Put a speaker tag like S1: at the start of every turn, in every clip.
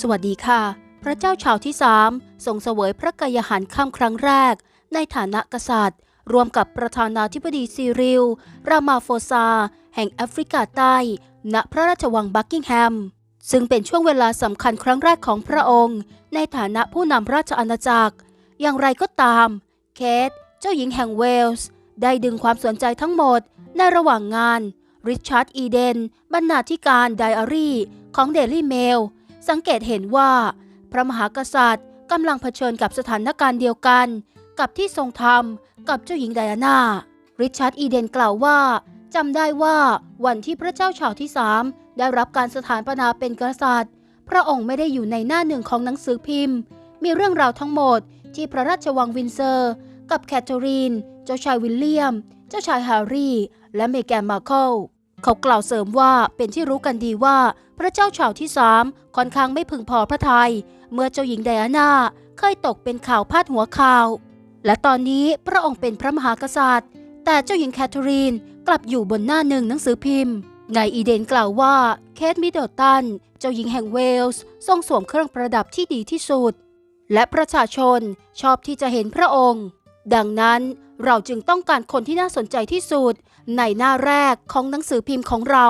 S1: สวัสดีค่ะ พระเจ้าชาวที่สามทรงเสวยพระกายหันข้ามครั้งแรก ในฐานะกษัตริย์ รวมกับประธานาธิบดีซีริล รามาโฟซา แห่งแอฟริกาใต้ ณ พระราชวังบักกิงแฮม ซึ่งเป็นช่วงเวลาสำคัญครั้งแรกของพระองค์ ในฐานะผู้นำราชอาณาจักร อย่างไรก็ตาม เคท เจ้าหญิงแห่งเวลส์ ได้ดึงความสนใจทั้งหมดในระหว่างงาน ริชาร์ด อีเดน บรรณาธิการไดอารี่ ของเดลี่เมล สังเกตเห็นว่า พระมหากษัตริย์กำลังเผชิญกับสถานการณ์เดียวกัน กับที่ทรงทำกับเจ้าหญิงไดอาน่า ริชาร์ดอีเดนกล่าวว่าจำได้ว่าวันที่พระเจ้าชาวที่สามได้รับการสถาปนาเป็นกษัตริย์ พระองค์ไม่ได้อยู่ในหน้าหนึ่งของหนังสือพิมพ์ มีเรื่องราวทั้งหมดที่พระราชวังวินเซอร์ กับแคทเธอรีน เจ้าชายวิลเลียม เจ้าชายแฮร์รี่ และเมแกนมาร์เคิล เขากล่าวเสริมว่าเป็นที่รู้กันดีว่า พระเจ้าชาวที่สามค่อนข้างไม่พึงพอพระทยัยเมื่อเจ้าหญิงไดอาน่าเคยตกเป็นข่าวพาดหัวข่าว และตอนนี้พระองค์เป็นพระมหากษัตริย์ แต่เจ้าหญิงแคทเธอรีนกลับอยู่บนหน้าหนึ่งหนังสือพิมพ์ ในอีเดนกล่าวว่าเคทมิดเดิลตันเจ้าหญิงแห่งเวลส์ทรงสวมเครื่องประดับที่ดีที่สุด และประชาชนชอบที่จะเห็นพระองค์ ดังนั้นเราจึงต้องการคนที่น่าสนใจที่สุด ในหน้าแรกของหนังสือพิมพ์ของเรา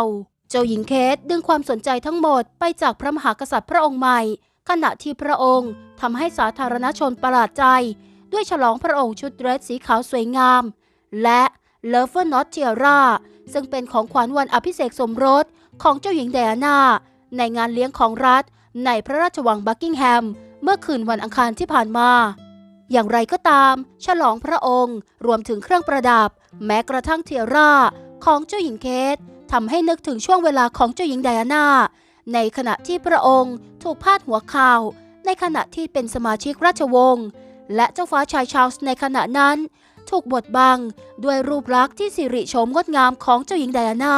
S1: เจ้าหญิงเคทดึงความสนใจทั้งหมดไปจากพระมหากษัตริย์พระองค์ใหม่ ขณะที่พระองค์ทำให้สาธารณชนประหลาดใจ ด้วยฉลองพระองค์ชุดเดรสสีขาวสวยงาม และ l o v e r Not Tiara ซึ่งเป็นของขวัญวันอภิเษกสมรสของเจ้าหญิงไดอาน่าในงานเลี้ยงของรัฐ ในพระราชวังบักกิงแฮม เมื่อคืนวันอังคารที่ผ่านมา อย่างไรก็ตาม ฉลองพระองค์ รวมถึงเครื่องประดับ แม้กระทั่งเทียร่า ของเจ้าหญิงเคททำให้นึกถึงช่วงเวลาของเจ้าหญิงไดอาน่า ในขณะที่พระองค์ถูกพาดหัวข่าว ในขณะที่เป็นสมาชิกราชวงศ์และเจ้าฟ้าชายชาร์ลส์ในขณะนั้น ถูกบดบัง ด้วยรูปลักษณ์ที่สิริโฉมงดงามของเจ้าหญิงไดอาน่า